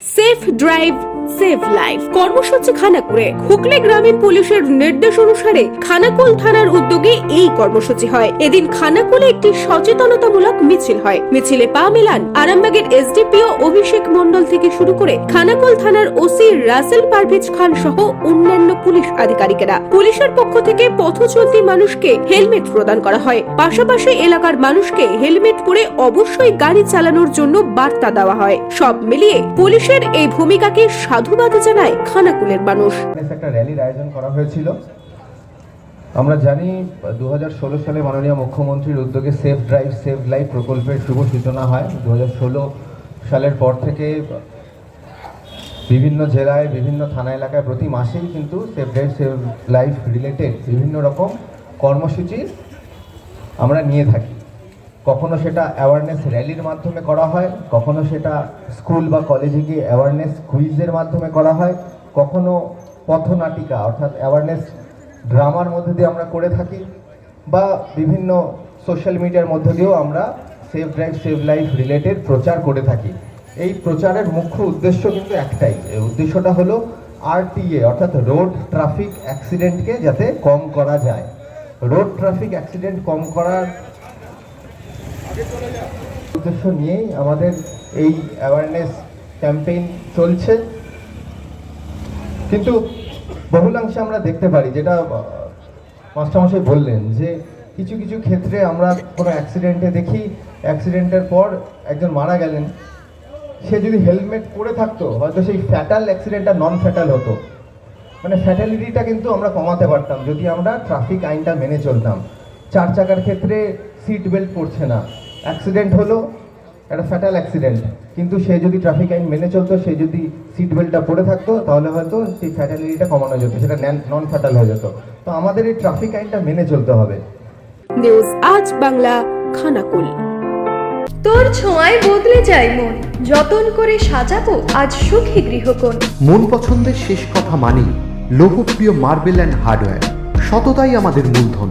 Safe drive save life কর্মসূচি হুগলি গ্রামীণ পুলিশের নির্দেশ অনুসারে খানাকুল থানার উদ্যোগে এই কর্মসূচি হয়। এদিন খানাকুলে একটি সচেতনতামূলক মিছিল হয়। মিছিলে পা মেলান আরামবাগের এসডিপিও অভিষেক মণ্ডল থেকে শুরু করে খানাকুল থানার ওসি রাসেল পারভেজ খান সহ অন্যান্য পুলিশ আধিকারিকেরা। পুলিশের পক্ষ থেকে পথচলতি মানুষকে হেলমেট প্রদান করা হয়। পাশাপাশি এলাকার মানুষকে হেলমেট পরে অবশ্যই গাড়ি চালানোর জন্য বার্তা দেওয়া হয়। সব মিলিয়ে পুলিশের এই ভূমিকাকে সাধুবাদ জানায় খানাকুলের মানুষ। একটা র্যালির আয়োজন করা হয়েছিল। আমরা জানি দু হাজার ষোলো সালে মাননীয় মুখ্যমন্ত্রীর উদ্যোগে সেফ ড্রাইভ সেভ লাইফ প্রকল্পের শুভ সূচনা হয়। দু হাজার ষোলো সালের পর থেকে বিভিন্ন জেলায়, বিভিন্ন থানা এলাকায় প্রতি মাসেই কিন্তু safe drive save life related বিভিন্ন রকম কর্মসূচি আমরা নিয়ে থাকি। কখনো সেটা অ্যাওয়ারনেস র্যালির মাধ্যমে করা হয়, কখনো সেটা স্কুল বা কলেজে গিয়ে অ্যাওয়ারনেস কুইজের মাধ্যমে করা হয়, কখনো পথনাটিকা, অর্থাৎ অ্যাওয়ারনেস ড্রামার মধ্যে দিয়ে আমরা করে থাকি, বা বিভিন্ন সোশ্যাল মিডিয়ার মধ্যে দিয়েও আমরা save drive save life related প্রচার করে থাকি। এই প্রচারের মুখ্য উদ্দেশ্য কিন্তু একটাই উদ্দেশ্যটা হলো আরটিএ অর্থাৎ রোড ট্রাফিক অ্যাক্সিডেন্টকে যাতে কম করা যায়। রোড ট্রাফিক অ্যাক্সিডেন্ট কম করার উদ্দেশ্য নিয়েই আমাদের এই অ্যাওয়ারনেস ক্যাম্পেইন চলছে। কিন্তু বহুলাংশে আমরা দেখতে পারি, যেটা মাস্টারমশাই বললেন যে কিছু কিছু ক্ষেত্রে আমরা কোনো অ্যাক্সিডেন্টে দেখি অ্যাক্সিডেন্টের পর একজন মারা গেলেন, সে যদি হেলমেট পরে থাকতো, হয়তো সেই ফ্যাটাল অ্যাক্সিডেন্টটা নন ফ্যাটাল হতো। মানে ফ্যাটালিটিটা কিন্তু আমরা কমাতে পারতাম, যদি আমরা ট্রাফিক আইনটা মেনে চলতাম। চার চাকার ক্ষেত্রে সিট বেল্ট পড়ছে না। অ্যাক্সিডেন্ট হলো একটা ফ্যাটাল অ্যাক্সিডেন্ট কিন্তু সে যদি ট্রাফিক আইন মেনে চলতো সে যদি সিট বেল্টটা পরে থাকতো তাহলে হয়তো সেই ফ্যাটালিটিটা কমানো যেত সেটা নন ফ্যাটাল হয়ে যেত। তো আমাদের এই ট্রাফিক আইনটা মেনে চলতে হবে। নিউজ আজ বাংলা খানাকুল। তোর ছোঁয়ায় বদলে যায় মন। যতন করে সাজাবো আজ সুখী গৃহকোণ। মন পছন্দের শেষ কথা মানি লোকপ্রিয় মার্বেল অ্যান্ড হার্ডওয়্যার সততাই আমাদের মূলধন।